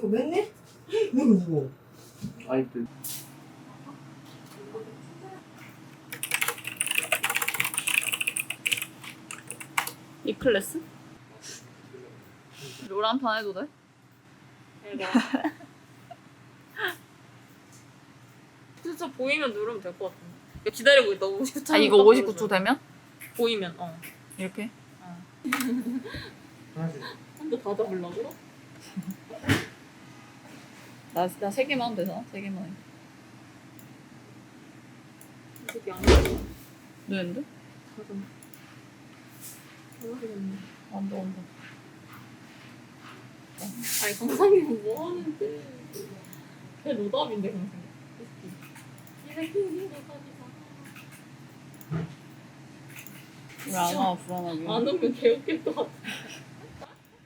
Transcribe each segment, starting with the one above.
이거 맵네? 이거 무거워. 아이패드. 이 클래스? 롤한판 해도 돼? 진짜 보이면 누르면 될 것 같은데. 이거 기다리고 있다. 59초. 아 이거 59초 되면? 보이면 어. 이렇게? 하나씩. 한번 닫아보려고? 나나 세 개만 하면 되잖아. 세 개만 해. 이게 안 돼. 되는데? 닫아. 모르겠네. 안 돼, 안 돼. 아니 강상이는 뭐 하는데? 걔 노답인데 강상이. 왜안 와, 불안하게. 안 오면 개웃길 것 같아.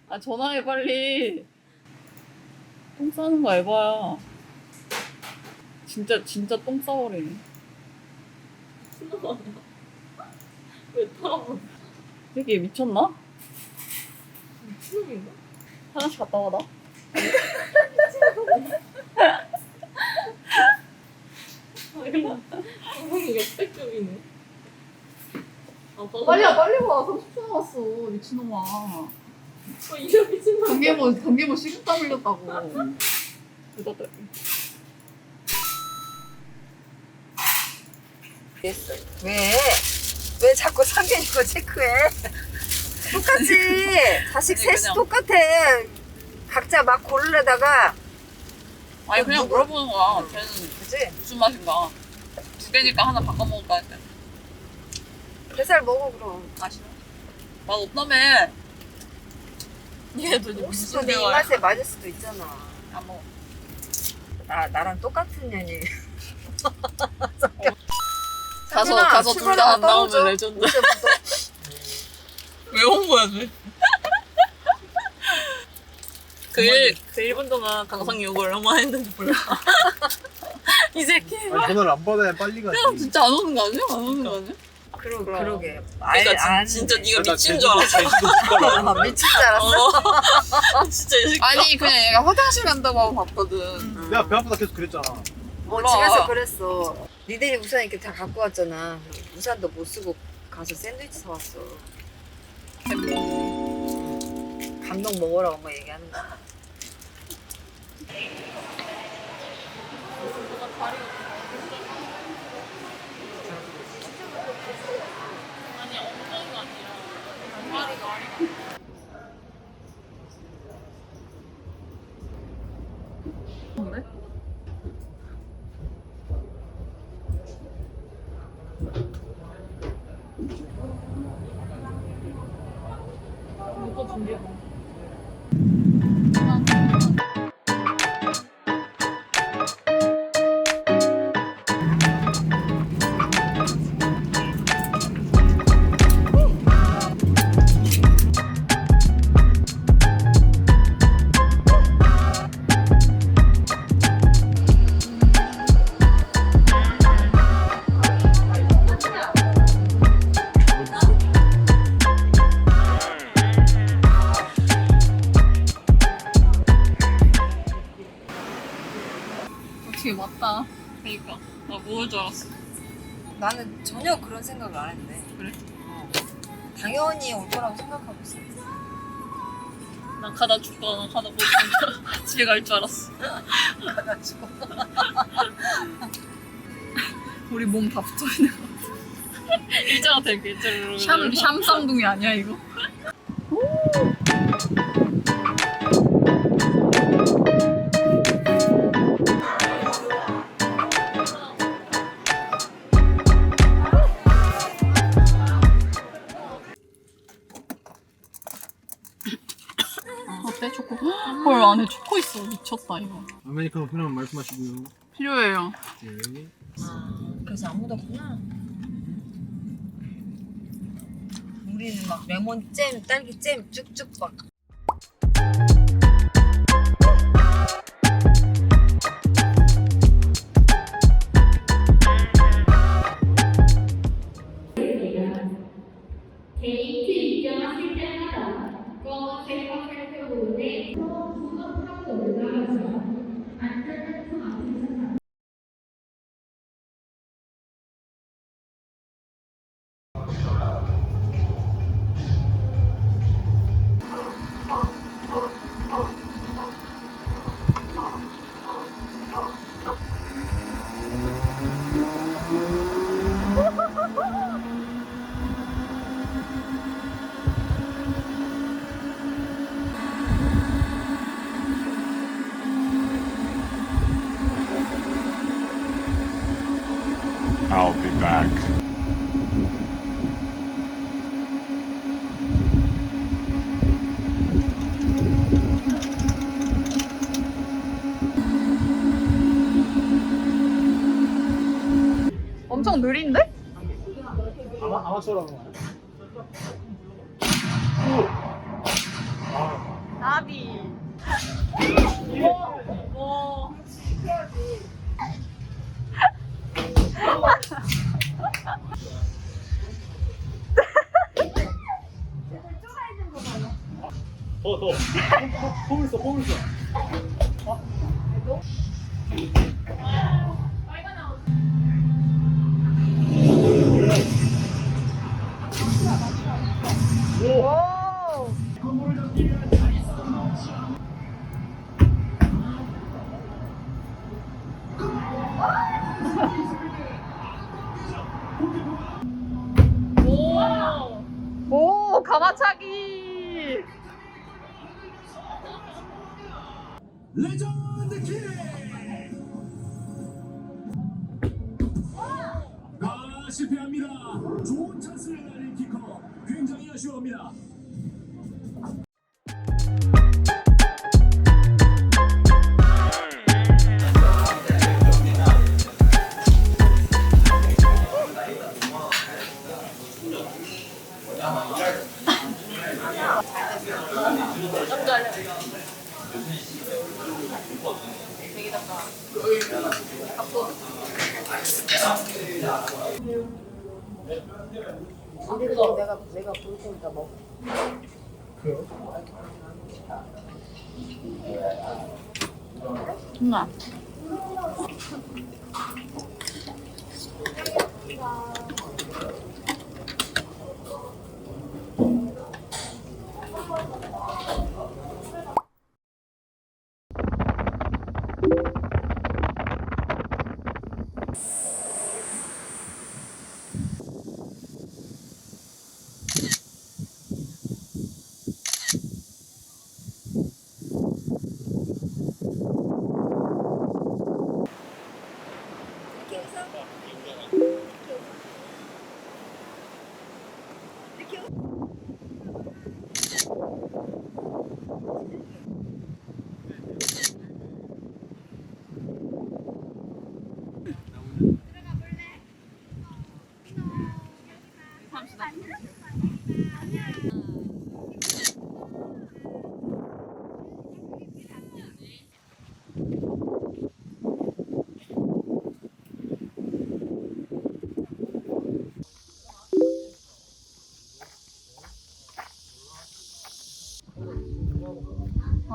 아 전화해 빨리. 똥 싸는 거 에바야. 진짜 진짜 똥 싸버리네. 왜 타봐? 되게 미쳤나? 미친놈인가? 화장실 갔다 와다. 강상이 역대급이네. 아, 빨리 와 빨리 와 30초 남았어 미친놈아. 어, 이거 미친 놈. 경계모 경계모 식은땀 흘렸다고. 그거들. 왜? 왜 자꾸 상견인 거 체크해? 똑같이 자식 아니, 셋이 그냥- 똑같아. 각자 막 고르려다가 아니 그냥 누구- 물어보는 거야. 쟤는 그지? 무슨 맛인가? 두 개니까 하나 바꿔 먹을까 했대. 뱃살 먹어 그럼. 아 싫어. 맛 없다며. 얘도 이제 혹시 대화야? 입맛에 맞을 수도 있잖아. 안 먹어. 나 나랑 똑같은 년이. 가서 가서 둘 다 안 나오면 떨어져. 레전드. 무슨 무슨 왜 홍보해야지? 그, 일, 그 1분 동안 강상이 욕을 얼마나 했는지 몰라. 이 새끼. 아니, 전화를 안 받아야 빨리 가지. 그냥 진짜 안 오는 거 아니야? 안 오는 거 아니야? 그러. 그러게. 그러니까 안- 진, 진짜 네가 나 미친 제주도- 줄 알았어. 제주도 못 가라. 아, 미친 줄 알았어. 어. 진짜 이 새끼. 아니 그냥 얘가 화장실 간다고 하고 봤거든. 내가 배 아프다 계속 그랬잖아. 어, 몰라. 집에서 그랬어. 니들이 우산 이렇게 다 갖고 왔잖아. 우산도 못 쓰고 가서 샌드위치 사왔어. 감동 먹어라 엄마 얘기하는 거. 근 body guarding. 나는 전혀 그런 생각을 안 했네. 그래? 어. 당연히 올 거라고 생각하고 있어. 난 가다 죽거나 가다 못 죽거나 집에 갈 줄 알았어. 가가지고. 우리 몸 다 붙어 있는 거. 일자가 될게 일자로. 샴 샴쌍둥이 아니야 이거? 안에 초코 있어 미쳤다 이거. 아메리카노 필요하면 말씀하시고요. 필요해요. 네. 그래서 안 묻었구나. 우리는 막 레몬 잼, 딸기 잼 쭉쭉 막. 엄청 느린데? 아마 아마추어라고 말해. 나비. 더 더. 폼을 써 폼을 써. 오. 오, 가마차기. 레전드 킬! 아 실패합니다. 좋은 찬스를 날린 키커 굉장히 아쉬워합니다. 내가 내가 볼 테니까 먹. 누나.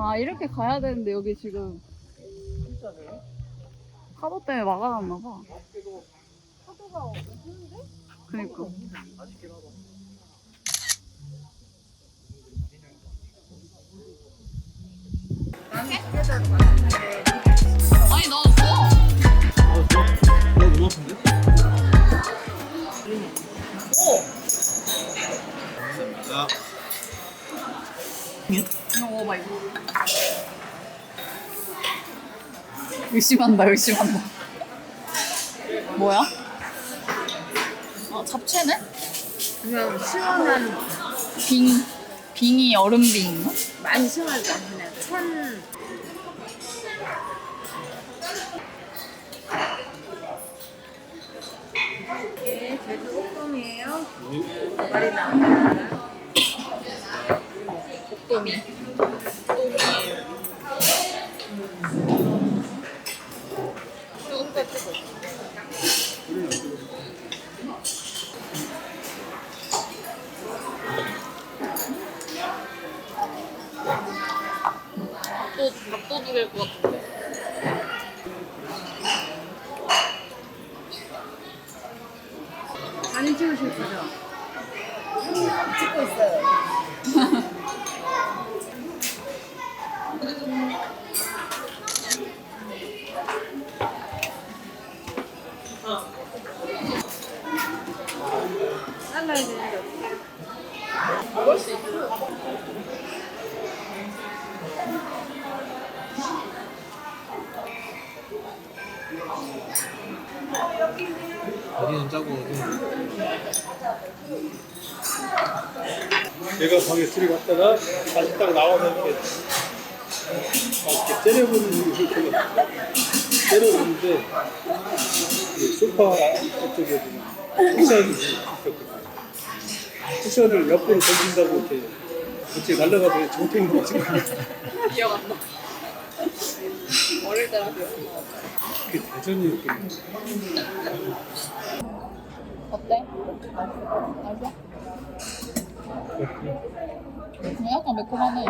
아, 이렇게 가야 되는데 여기 지금 파도 때문에 막아놨나 봐. 파도가 그니까. 아니 나 좋아. 나너무 아픈데? 야. 이거 먹어봐 이거. 의심한다 의심한다. 뭐야? 아 잡채네? 그냥 시원한 빙 빙이 얼음빙인가? 많이 시원하지 그냥 천. 네, 제주 옥돔이에요. 말이 나 자기는 짜고 내가 방에 들어갔다가 다시 딱 나와서 이렇게 막 이렇게 째려보는 이렇게 째려보는데 그 소파 쪽에 쿠션이 있었거든요. 쿠션을 옆으로 던진다고 이렇게 이렇게 날아가서 정탱이로 지금 기억 안 나. 어릴 나. 그게 대전이 이렇게 어때? 맛있어? 약간 매콤하네.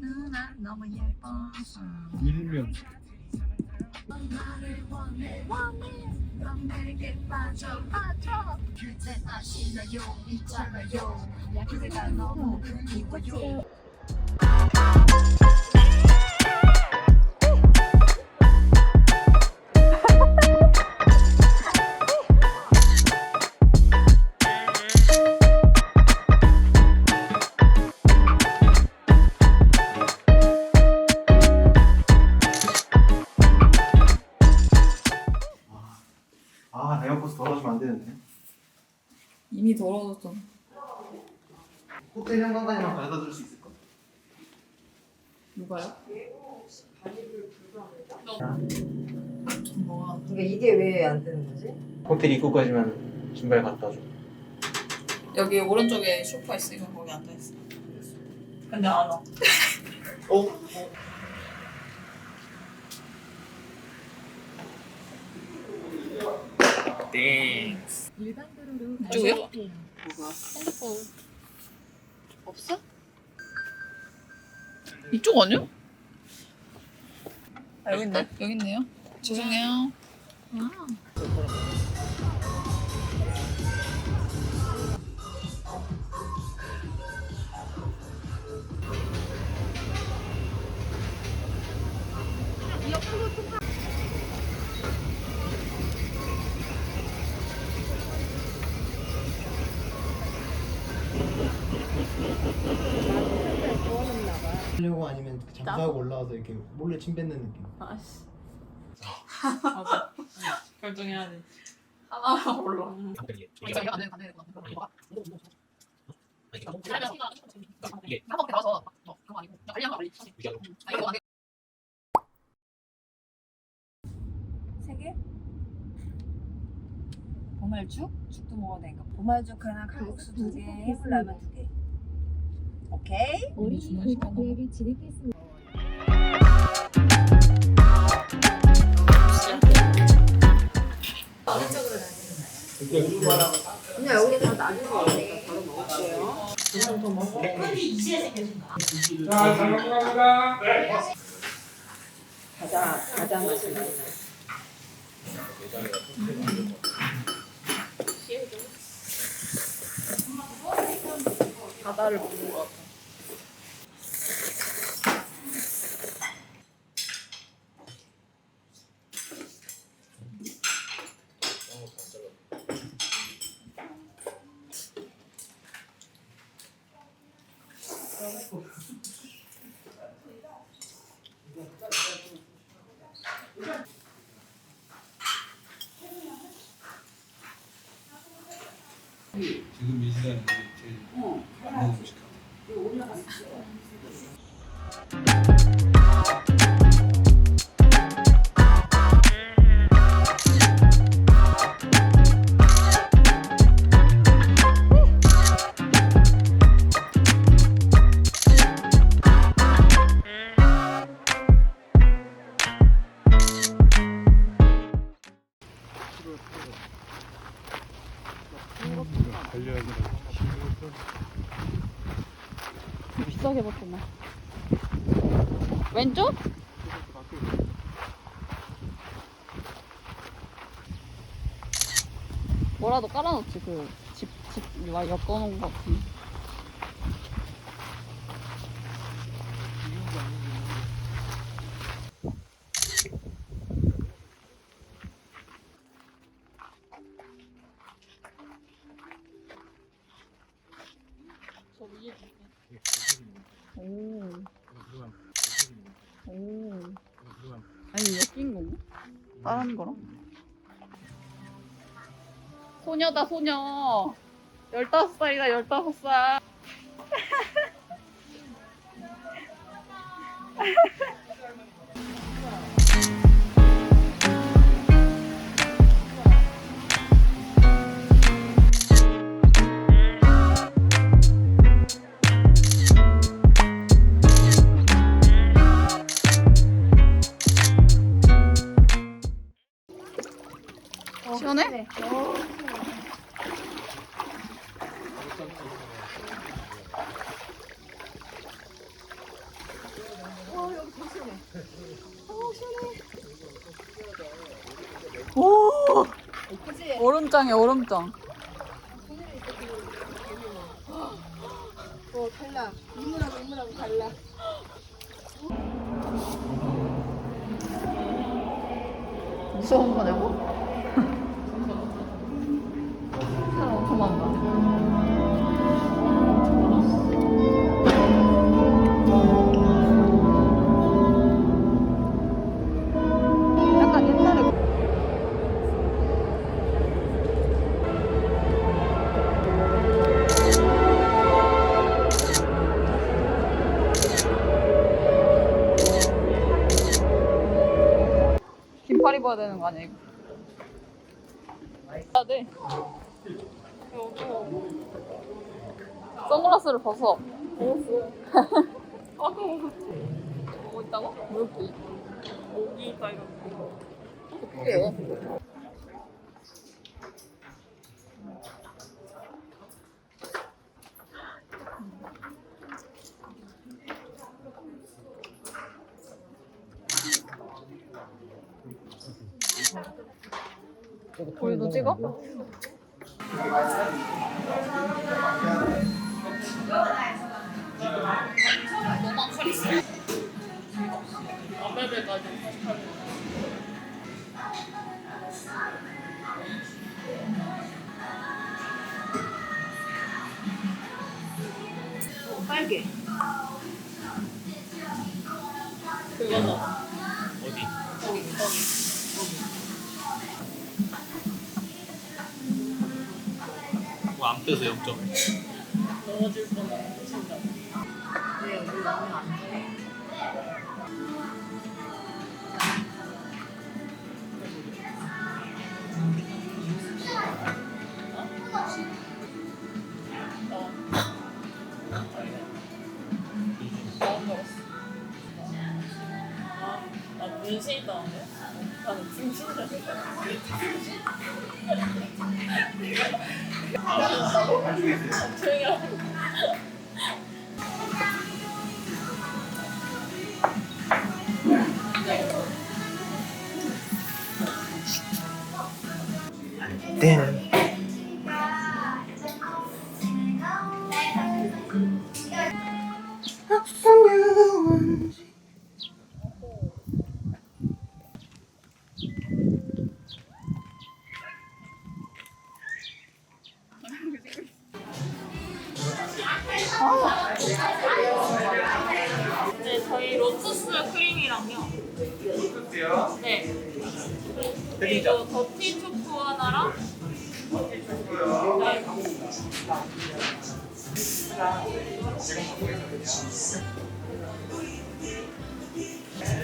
누나 너무 예뻐. 일명 넌 내게 빠져 빠져 그대 아시나요 있잖아요 그대가 너무 호텔 현관까지만 가져다 줄수 있을까? 누가요? 그러니까 이게 왜 안 되는 거지? 호텔 입구까지만 신발 갖다 줘. 여기 오른쪽에 소파 있으니까 거기 앉아 있어. 근데 안 와. 어? 이쪽이요? 뭐가? 핸드폰 없어? 이쪽 아니야? 아, 여기 있네. 여기 있네요. 죄송해요. 하려고 아니면 잠수하고 올라와서 이렇게 몰래 침 뱉는 느낌. 아씨. 맞아. 결정해야 돼. 하나 올라. 이거 안 되는 안 되는 거 같아. 한 번에 나와서 어, 그런 거 아니고 그냥 알리한 거 알리. 아니 이거 안 돼. 세 개? 보말죽? 죽도 먹어야 되니까 보말죽 하나, 칼국수 두 개, 해물라면 두 개. 오케이? 우리 주문 시켰나 봐. 그냥 여기 다 내가 바로 먹을게요. 두번더 먹어. 과자, 과자 맛이 나네. 바다를 보는 거 같아. 그 집, 집, 막 엮어놓은 것. 오. 아니 엮인 건가? 다른 거랑? 소녀다 소녀. 열다섯 살이다 열다섯 살. 시원해? 오! 그지? 얼음장이야 얼음장. 어 달라. 이물하고 이물하고 달라. 무서운 거냐고? 입어야 되는 거 아니야 이거? 해야 돼. 선글라스를 벗어. 벗었어. 아까워. 뭐 있다고? 여기. 여기가 이렇게. 어떡해. 찍어? 빨개. 그거는 어디? 뭐 안 빼서 0점. 넘어질 뻔한 진짜. 왜 여기 넣으면 안 돼? 나온 줄 알았어. 아, 나 문신 있다는데? 나는 중신 줄 알았어. 조용히 하고. 네, 저희 로투스 크림이랑요. 네. 그리고 더티 초코 하나랑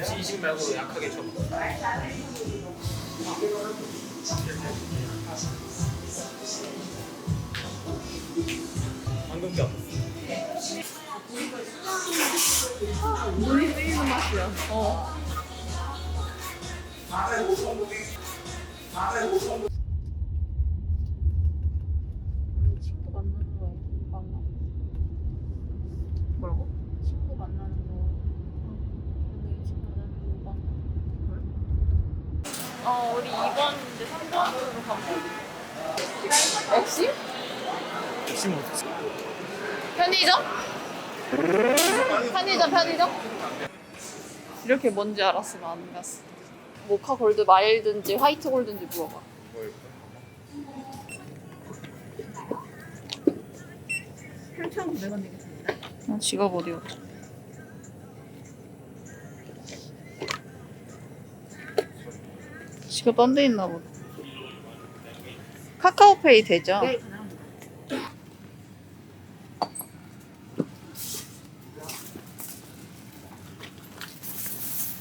진심 말고 약하게 쳐. 방금 게 눈이 뜨이는 맛이야. 어. 친구 만나는 거 만나. 뭐라고? 친구 만나는 거. 오늘 친구 만나는 거 만나. 어, 우리 2번 이제 3번으로 가면 엑시? 엑시 못했어. 편의점? 편의점, 편의점? 이렇게 뭔지 알았으면 안 갔어. 모카 골드 마일든지 화이트 골든지 물어봐. 아, 지갑 어디 갔지? 지갑 딴 데 있나 보다. 카카오페이 되죠? 네, 가능합니다.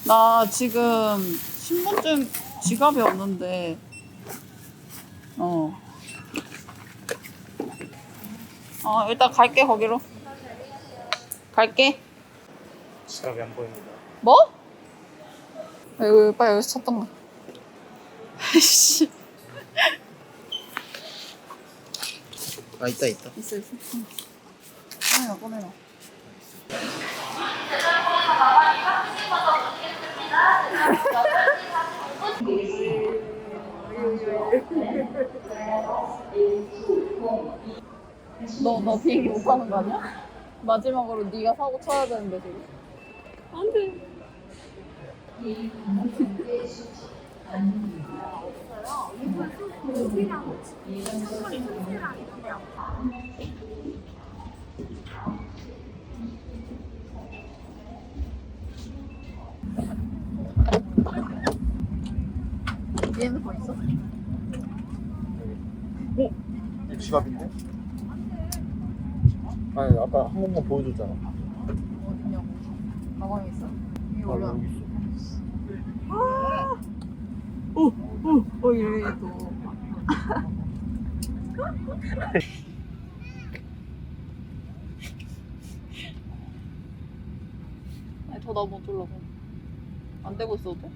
나 지금 신분증 지갑이 없는데 어. 어 일단 갈게 거기로 갈게 지갑이 안 보입니다. 뭐? 여기 빨리 여기서 찾던가 아이씨 아 있다 있다. 있어 있어 응. 꺼내놔 꺼내놔 너, 너 비행기 못 타는 거 아니야? 마지막으로 네가 사고 쳐야 되는데 지금 안 돼. 얘는 뭐 있어? 이 지갑인데? 아니 아까 한 번만 보여줬잖아. 어디냐고. 가방에 있어. 위에 아 올라. 여기 있어. 어, 이래 또. 아니, 더 나못 올라가. 안 되고 있어도 돼?